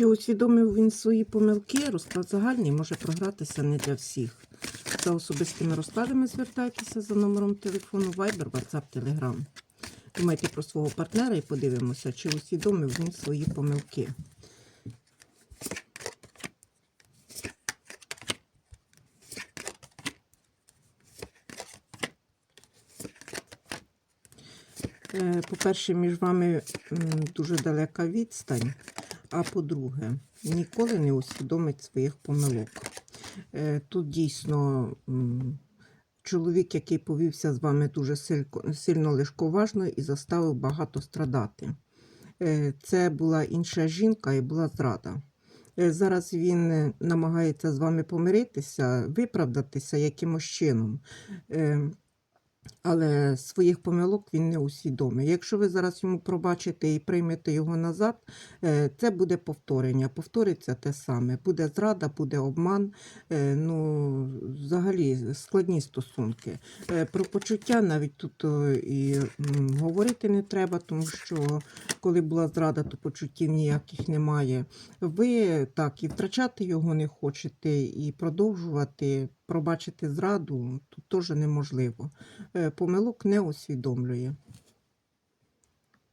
Чи усвідомив він свої помилки? Розклад загальний може програтися не для всіх. За особистими розкладами звертайтеся за номером телефону Viber, WhatsApp, Telegram. Думайте про свого партнера і подивимося, чи усвідомив він свої помилки. Е, По-перше, між вами дуже далека відстань. А по-друге, ніколи не усвідомить своїх помилок. Е, Тут дійсно чоловік, який повівся з вами дуже сильно лишковажно і заставив багато страдати. Е, Це була інша жінка і була зрада. Е, Зараз він намагається з вами помиритися, виправдатися якимось чином. Але своїх помилок він не усвідомив. Якщо ви зараз йому пробачите і приймете його назад, е, це буде повторення. Повториться те саме. Буде зрада, буде обман. е, Ну, взагалі складні стосунки. Е, Про почуття навіть тут і говорити не треба, тому що коли була зрада, то почуттів ніяких немає. Ви так і втрачати його не хочете, і продовжувати пробачити зраду тут теж неможливо. Е, Помилок не усвідомлює.